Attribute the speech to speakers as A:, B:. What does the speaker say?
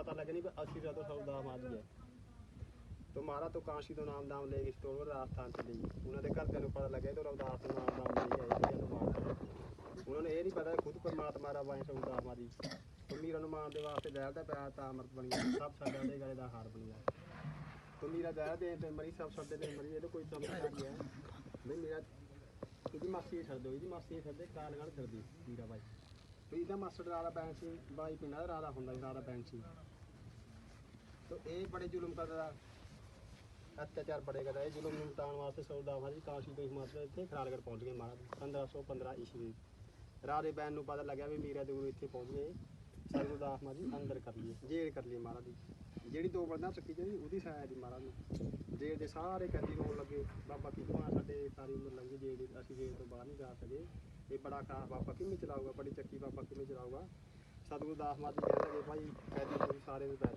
A: ਪਤਾ ਲੱਗ ਨਹੀਂ ਵੀ ਅਸੀਂ ਜਦੋਂ ਸੌਦਾ ਮਾਰੀ ਹੈ तो मारा तो काशी तो नाम दाम ले गए तो वो राजस्थान चली गई उन्होंने घर ਨੂੰ ਪਤਾ ਲੱਗਿਆ तो रविदास तो नाम दाम ले गए तो ਇਹਨੂੰ ਮਾਰਤਾ ਉਹਨਾਂ ਨੂੰ ਇਹ ਨਹੀਂ ਪਤਾ ਖੁਦ ਪਰਮਾਤਮਾ ਦਾ ਵਾਹਿ ਸੌਦਾ ਮਾਰੀ तो ਮੀਰਾ ਨੂੰ ਮਾਰਨ ਦੇ ਵਾਸਤੇ ਦਹਿਲ ਦਾ ਪਿਆ ਤਾਂ ਅਮਰਤ ਬਣੀ ਗਿਆ ਸਭ ਸਾਡਾ ਦੇ ਗਲੇ ਦਾ ਹਾਰ ਬਣੀ ਗਿਆ तो ਮੀਰਾ ਦਹਿਲ ਦੇ ਤੇ ਮਰੀ ਸਭ ਸਾਡੇ ਦੇ ਮਰੀ ਇਹ ਤਾਂ ਕੋਈ ਸਮਝ ਆ ਗਿਆ ਨਹੀਂ ਮੇਰਾ ਇਹਦੀ ਮਾਸੀ ਛੱਡ ਦਿਓ ਇਹਦੀ ਮਾਸੀ ਛੱਡ ਦੇ ਕਾਲ ਗਾਲ ਕਰਦੀ ਮੀਰਾ ਬਾਈ ਤੇ ਇਹਦਾ ਮਾਸਟਰ ਰਾਦਾ ਬੈਂਕ ਸੀ ਬਾਈ ਪਿੰਡਾਂ ਦਾ ਰਾਦਾ ਹੁੰਦਾ ਸੀ ਰਾਦਾ ਬੈਂਕ ਸੀ ਤੇ ਇਹ ਬੜੇ ਜ਼ੁਲਮ ਕਰਦਾ ਅਤਿਆਚਾਰ ਬੜੇ ਕਰਦਾ ਇਹ ਜ਼ੁਲਮ ਨੂੰ ਮਿਟਾਉਣ ਵਾਸਤੇ ਸੌਦਾ ਮਾਰੀ ਕਾਸ਼ੀ ਤੋਂ ਹਿਮਾਚਲ ਇੱਥੇ ਖਰਾਲਗੜ ਪਹੁੰਚ ਗਏ ਮਹਾਰਾਜ 1515 ਈਸਵੀ। ਰਾਦੇ ਬੈਨ ਨੂੰ ਪਤਾ ਲੱਗਿਆ ਵੀ ਮੀਰਾ ਦੇ ਗੁਰੂ ਇੱਥੇ ਪਹੁੰਚ ਗਏ। ਸਾਨੂੰ ਦਾਸ ਮਾਰੀ ਅੰਦਰ ਕਰ ਲਈਏ, ਜੇਲ੍ਹ ਕਰ ਲਈਏ ਮਹਾਰਾਜ ਦੀ ਜਿਹੜੀ ਦੋ ਬੰਦਾ ਚੱਕੀ ਜਿਹੜੀ ਉਹਦੀ ਸਾਇਆ ਦੀ ਮਹਾਰਾਜ ਨੂੰ। ਜੇਲ੍ਹ ਦੇ ਸਾਰੇ ਕੈਦੀ ਰੋਣ ਲੱਗੇ, ਬਾਬਾ ਕੀ ਕਿਤੋਂ ਸਾਡੇ ਸਾਰੀ ਉਮਰ ਲੰਘੀ ਜੇਲ੍ਹ ਦੀ, ਅਸੀਂ ਜੇਲ੍ਹ ਤੋਂ ਬਾਹਰ ਨਹੀਂ ਜਾ ਸਕੇ। ਇਹ ਬੜਾ ਖਾਸ ਬਾਬਾ ਕਿਵੇਂ ਚਲਾਊਗਾ, ਬੜੀ ਚੱਕੀ ਬਾਬਾ ਕਿਵੇਂ ਚਲਾਊਗਾ? ਸਤਿਗੁਰੂ ਦਾਸ ਮਾਜੀ ਕਹਿੰਦੇ ਕਿ ਭਾਈ ਕੈਦੀ ਤੁਸੀਂ ਸਾਰੇ ਨੂੰ ਪੈ